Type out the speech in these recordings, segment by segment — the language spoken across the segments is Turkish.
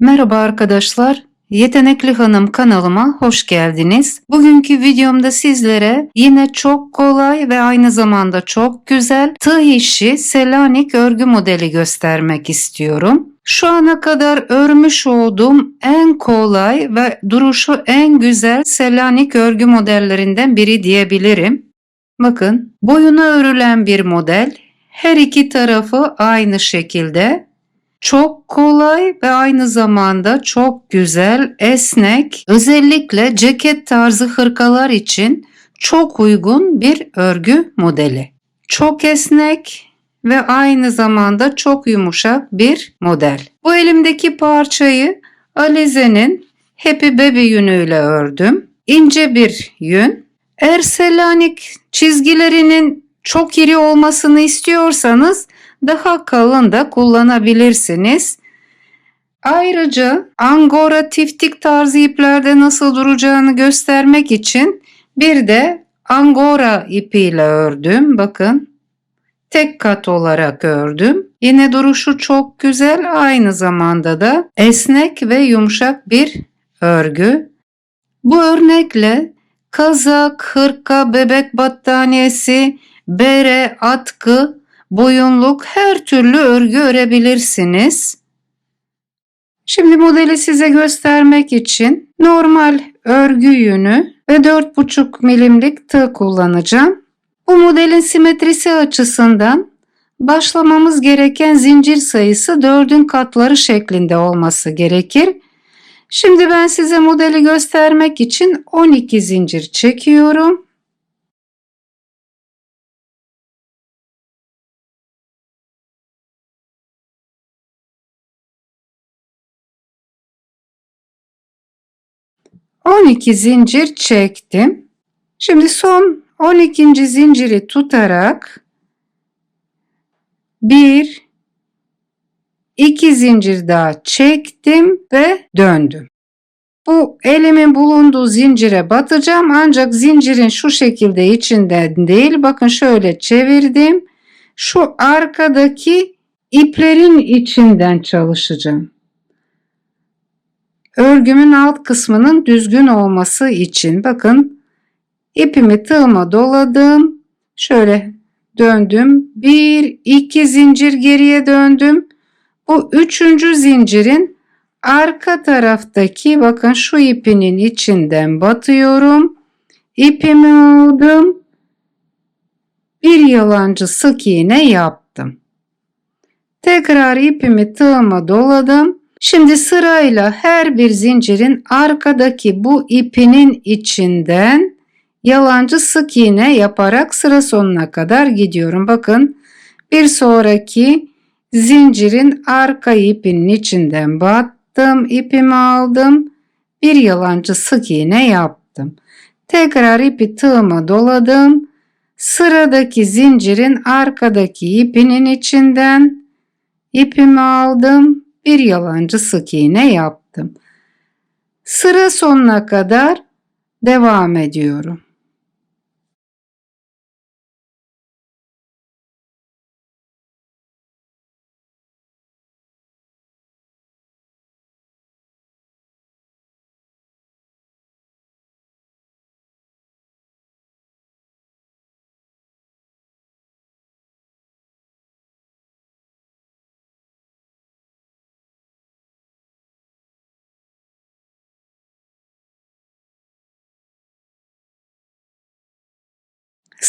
Merhaba arkadaşlar. Yetenekli Hanım kanalıma hoş geldiniz. Bugünkü videomda sizlere yine çok kolay ve aynı zamanda çok güzel tığ işi Selanik örgü modeli göstermek istiyorum. Şu ana kadar örmüş olduğum en kolay ve duruşu en güzel Selanik örgü modellerinden biri diyebilirim. Bakın boyuna örülen bir model. Her iki tarafı aynı şekilde çok kolay ve aynı zamanda çok güzel, esnek, özellikle ceket tarzı hırkalar için çok uygun bir örgü modeli. Çok esnek ve aynı zamanda çok yumuşak bir model. Bu elimdeki parçayı Alize'nin Happy Baby yünüyle ördüm. İnce bir yün. Eğer Selanik çizgilerinin çok iri olmasını istiyorsanız daha kalın da kullanabilirsiniz. Ayrıca angora tiftik tarzı iplerde nasıl duracağını göstermek için bir de angora ipiyle ördüm. Bakın tek kat olarak ördüm. Yine duruşu çok güzel aynı zamanda da esnek ve yumuşak bir örgü. Bu örnekle kazak, hırka, bebek battaniyesi, bere, atkı boyunluk her türlü örgü örebilirsiniz. Şimdi modeli size göstermek için normal örgü yünü ve 4,5 milimlik tığ kullanacağım. Bu modelin simetrisi açısından başlamamız gereken zincir sayısı 4'ün katları şeklinde olması gerekir. Şimdi ben size modeli göstermek için 12 zincir çekiyorum. 12 zincir çektim. Şimdi son 12. zinciri tutarak 1 2 zincir daha çektim ve döndüm. Bu elimin bulunduğu zincire batacağım ancak zincirin şu şekilde içinden değil bakın şöyle çevirdim. Şu arkadaki iplerin içinden çalışacağım. Örgümün alt kısmının düzgün olması için bakın ipimi tığıma doladım. Şöyle döndüm. Bir, iki zincir geriye döndüm. Bu üçüncü zincirin arka taraftaki bakın şu ipinin içinden batıyorum. İpimi aldım. Bir yalancı sık iğne yaptım. Tekrar ipimi tığıma doladım. Şimdi sırayla her bir zincirin arkadaki bu ipinin içinden yalancı sık iğne yaparak sıra sonuna kadar gidiyorum. Bakın bir sonraki zincirin arka ipinin içinden battım, ipimi aldım, bir yalancı sık iğne yaptım. Tekrar ipi tığıma doladım. Sıradaki zincirin arkadaki ipinin içinden ipimi aldım, bir yalancı sık iğne yaptım. Sıra sonuna kadar devam ediyorum.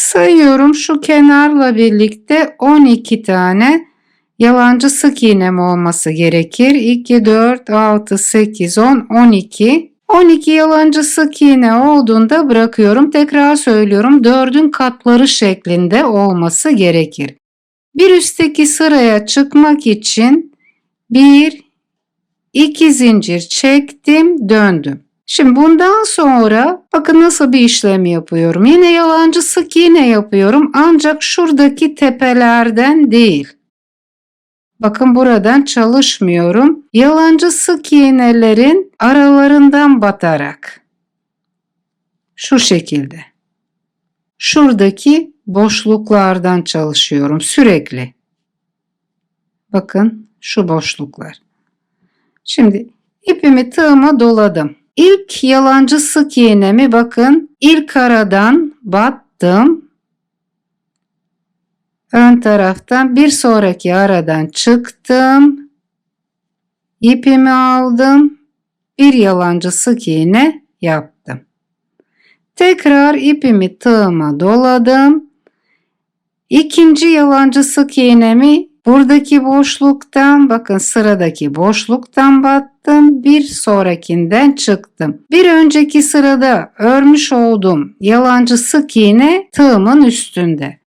Sayıyorum şu kenarla birlikte 12 tane yalancı sık iğnem olması gerekir. 2, 4, 6, 8, 10, 12. 12 yalancı sık iğne olduğunda bırakıyorum. Tekrar söylüyorum 4'ün katları şeklinde olması gerekir. Bir üstteki sıraya çıkmak için 1, 2 zincir çektim döndüm. Şimdi bundan sonra bakın nasıl bir işlem yapıyorum. Yine yalancı sık iğne yapıyorum ancak şuradaki tepelerden değil. Bakın buradan çalışmıyorum. Yalancı sık iğnelerin aralarından batarak. Şu şekilde. Şuradaki boşluklardan çalışıyorum sürekli. Bakın şu boşluklar. Şimdi ipimi tığıma doladım. İlk yalancı sık iğnemi bakın ilk aradan battım. Ön taraftan bir sonraki aradan çıktım. İpimi aldım. Bir yalancı sık iğne yaptım. Tekrar ipimi tığıma doladım. İkinci yalancı sık iğnemi buradaki boşluktan bakın sıradaki boşluktan battım. Bir sonrakinden çıktım. Bir önceki sırada örmüş olduğum yalancı sık iğne tığımın üstünde.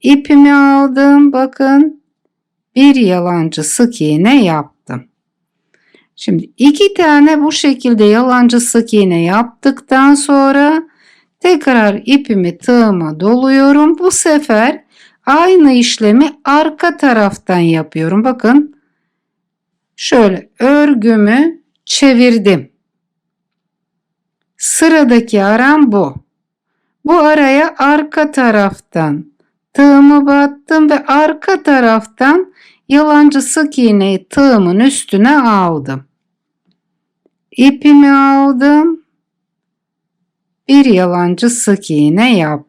İpimi aldım bakın bir yalancı sık iğne yaptım. Şimdi iki tane bu şekilde yalancı sık iğne yaptıktan sonra tekrar ipimi tığıma doluyorum. Bu sefer aynı işlemi arka taraftan yapıyorum. Bakın şöyle örgümü çevirdim. Sıradaki aram bu. Bu araya arka taraftan tığımı battım ve arka taraftan yalancı sık iğneyi tığımın üstüne aldım. İpimi aldım. Bir yalancı sık iğne yaptım.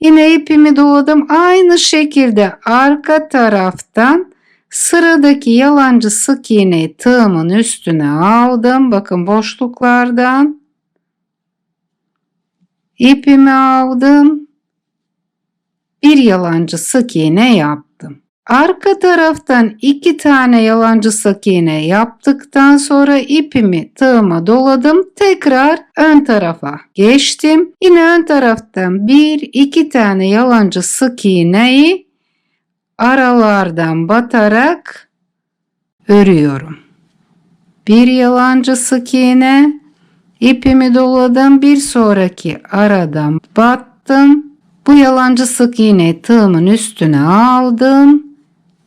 Yine ipimi doladım. Aynı şekilde arka taraftan sıradaki yalancı sık iğneyi tığımın üstüne aldım. Bakın boşluklardan. İpimi aldım. Bir yalancı sık iğne yaptım. Arka taraftan iki tane yalancı sık iğne yaptıktan sonra ipimi tığıma doladım. Tekrar ön tarafa geçtim. Yine ön taraftan bir iki tane yalancı sık iğneyi aralardan batarak örüyorum. Bir yalancı sık iğne ipimi doladım. Bir sonraki aradan battım. Bu yalancı sık iğneyi tığımın üstüne aldım.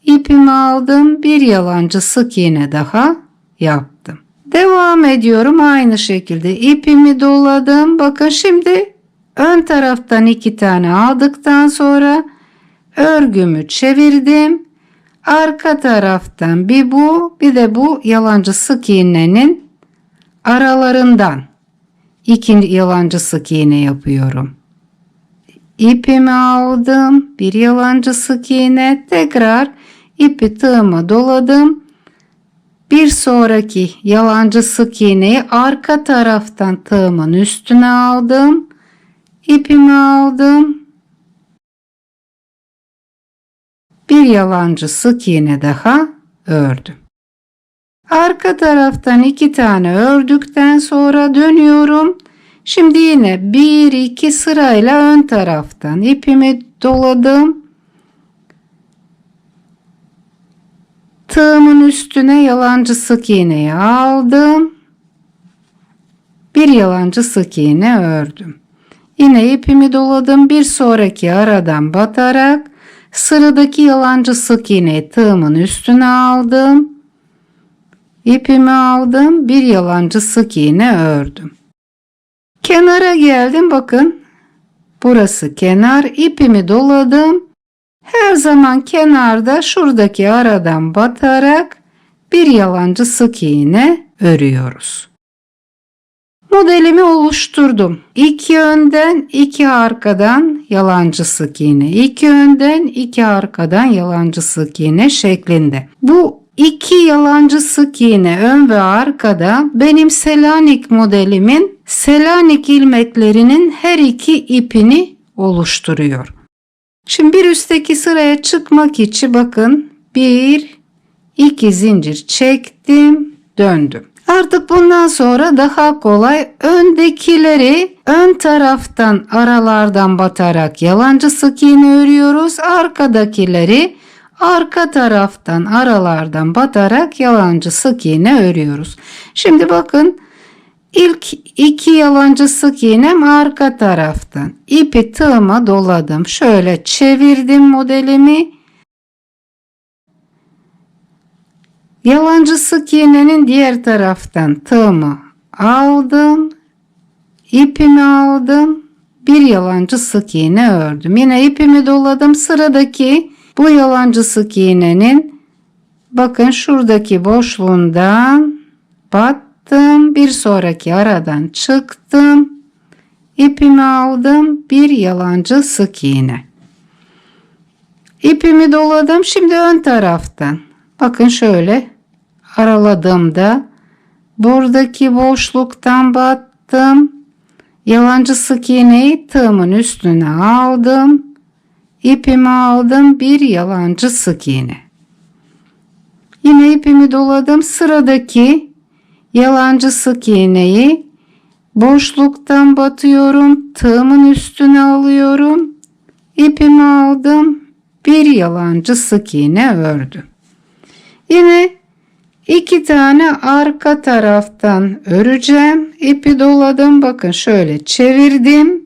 İpimi aldım. Bir yalancı sık iğne daha yaptım. Devam ediyorum aynı şekilde ipimi doladım. Bakın şimdi ön taraftan iki tane aldıktan sonra örgümü çevirdim. Arka taraftan bir bu bir de bu yalancı sık iğnenin aralarından ikinci yalancı sık iğne yapıyorum. İpimi aldım. Bir yalancı sık iğne tekrar ipi tığıma doladım. Bir sonraki yalancı sık iğneyi arka taraftan tığımın üstüne aldım. İpimi aldım. Bir yalancı sık iğne daha ördüm. Arka taraftan iki tane ördükten sonra dönüyorum. Şimdi yine bir iki sırayla ön taraftan ipimi doladım. Tığımın üstüne yalancı sık iğneyi aldım. Bir yalancı sık iğne ördüm. Yine ipimi doladım. Bir sonraki aradan batarak sıradaki yalancı sık iğneyi tığımın üstüne aldım. İpimi aldım. Bir yalancı sık iğne ördüm. Kenara geldim bakın. Burası kenar. ipimi doladım. Her zaman kenarda şuradaki aradan batarak bir yalancı sık iğne örüyoruz. Modelimi oluşturdum. İki önden iki arkadan yalancı sık iğne. İki önden iki arkadan yalancı sık iğne şeklinde. Bu iki yalancı sık iğne ön ve arkada benim Selanik modelimin Selanik ilmeklerinin her iki ipini oluşturuyor. Şimdi bir üstteki sıraya çıkmak için bakın bir iki zincir çektim döndüm. Artık bundan sonra daha kolay öndekileri ön taraftan aralardan batarak yalancı sık iğne örüyoruz. Arkadakileri arka taraftan aralardan batarak yalancı sık iğne örüyoruz. Şimdi bakın İlk iki yalancı sık iğnem arka taraftan. İpi tığıma doladım. Şöyle çevirdim modelimi. Yalancı sık iğnenin diğer taraftan tığımı aldım. İpimi aldım. Bir yalancı sık iğne ördüm. Yine ipimi doladım. Sıradaki bu yalancı sık iğnenin bakın şuradaki boşluğundan battım. Bir sonraki aradan çıktım. İpimi aldım. Bir yalancı sık iğne. İpimi doladım. Şimdi ön taraftan. Bakın şöyle araladığımda buradaki boşluktan battım. Yalancı sık iğneyi tığımın üstüne aldım. İpimi aldım. Bir yalancı sık iğne. Yine ipimi doladım. Sıradaki yalancı sık iğneyi boşluktan batıyorum. Tığımın üstüne alıyorum. İpimi aldım. Bir yalancı sık iğne ördüm. Yine iki tane arka taraftan öreceğim. İpi doladım. Bakın şöyle çevirdim.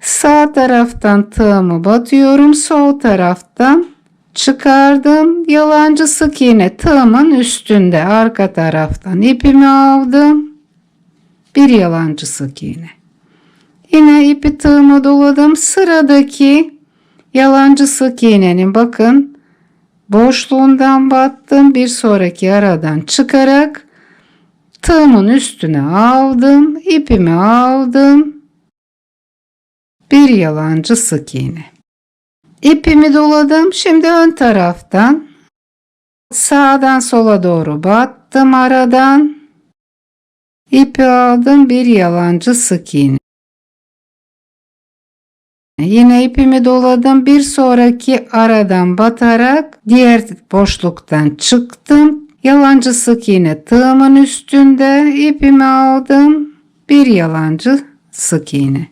Sağ taraftan tığımı batıyorum. Sol taraftan çıkardım. Yalancı sık iğne tığımın üstünde arka taraftan ipimi aldım. Bir yalancı sık iğne. Yine ipi tığıma doladım. Sıradaki yalancı sık iğnenin bakın boşluğundan battım. Bir sonraki aradan çıkarak tığımın üstüne aldım. ipimi aldım. Bir yalancı sık iğne. İpimi doladım. Şimdi ön taraftan sağdan sola doğru battım aradan. İpi aldım. Bir yalancı sık iğne. Yine ipimi doladım. Bir sonraki aradan batarak diğer boşluktan çıktım. Yalancı sık iğne tığımın üstünde ipimi aldım. Bir yalancı sık iğne.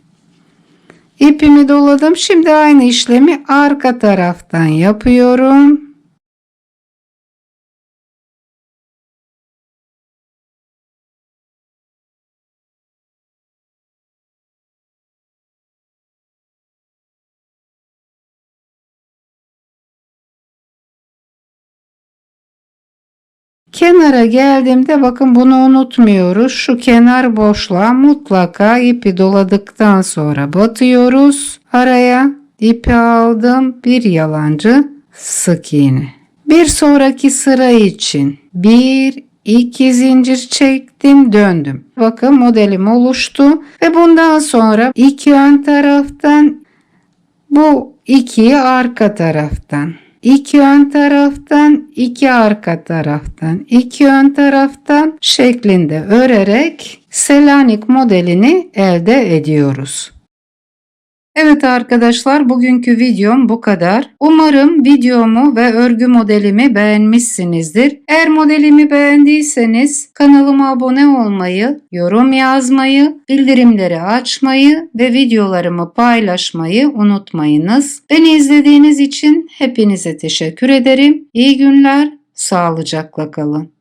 İpimi doladım. Şimdi aynı işlemi arka taraftan yapıyorum. Kenara geldiğimde bakın bunu unutmuyoruz. Şu kenar boşluğa mutlaka ipi doladıktan sonra batıyoruz. Araya ipi aldım. Bir yalancı sık iğne. Bir sonraki sıra için bir iki zincir çektim döndüm. Bakın modelim oluştu ve bundan sonra iki ön taraftan bu ikiyi arka taraftan iki ön taraftan, iki arka taraftan, iki ön taraftan şeklinde örerek Selanik modelini elde ediyoruz. Evet arkadaşlar bugünkü videom bu kadar. Umarım videomu ve örgü modelimi beğenmişsinizdir. Eğer modelimi beğendiyseniz kanalıma abone olmayı, yorum yazmayı, bildirimleri açmayı ve videolarımı paylaşmayı unutmayınız. Beni izlediğiniz için hepinize teşekkür ederim. İyi günler, sağlıcakla kalın.